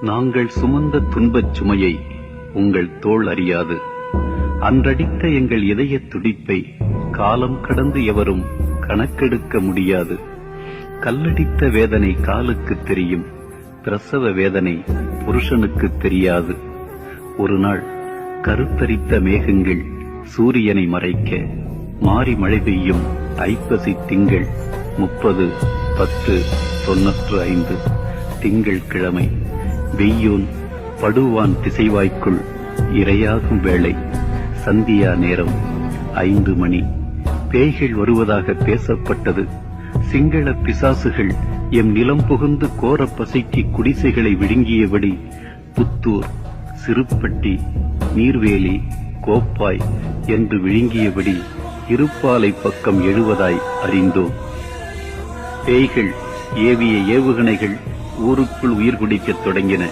நாங்கள் சுமந்த துன்பச் சுமையை உங்கள் தோல் அறியாது. அன்றடித்த எங்கள் இதயத் துடிப்பை காலம் கடந்து எவரும் கணக்கெடுக்க முடியாது. கல்லடித்த வேதனை காலுக்கு தெரியும் பிரசவ வேதனை புருஷனுக்கு தெரியாது. ஒரு நாள் கருத்தரித்த மேகங்கள் சூரியனை மறைக்க மாறி மழை பெய்யும் ஐப்பசி திங்கள் முப்பது பத்து தொன்னூற்று ஐந்து திங்கள் கிழமை. வெய்யோன் படுவான் திசைவாய்க்குள் இரையாகும் வேளை. சந்தியா நேரம் ஐந்து மணி. பேய்கள் வருவதாக பேசப்பட்டது. சிங்கள பிசாசுகள் எம் நிலம் புகுந்து கோர பசைக்கு குடிசைகளை விழுங்கியபடி புத்தூர் சிறுப்பட்டி நீர்வேலி கோப்பாய் என்று விழுங்கியபடி இருப்பாலை பக்கம் எழுவதாய் அறிந்தோம். பேய்கள் ஏவிய ஏவுகணைகள் ஊருக்குள் உயிர் குடிக்கத் தொடங்கின.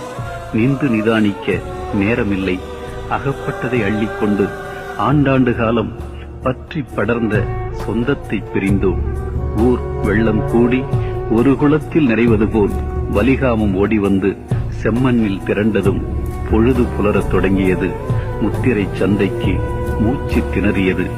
நின்று நிதானிக்க நேரமில்லை. அகப்பட்டதை அள்ளிக்கொண்டு ஆண்டாண்டு காலம் பற்றி படர்ந்த சொந்தத்தை பிரிந்தோம். ஊர் வெள்ளம் கூடி ஒரு குளத்தில் நிறைவது போல் வலிகாமம் ஓடி வந்து செம்மண்ணில் திரண்டதும் பொழுது புலரத் தொடங்கியது. முத்திரை சந்தைக்கு மூச்சு திணறியது.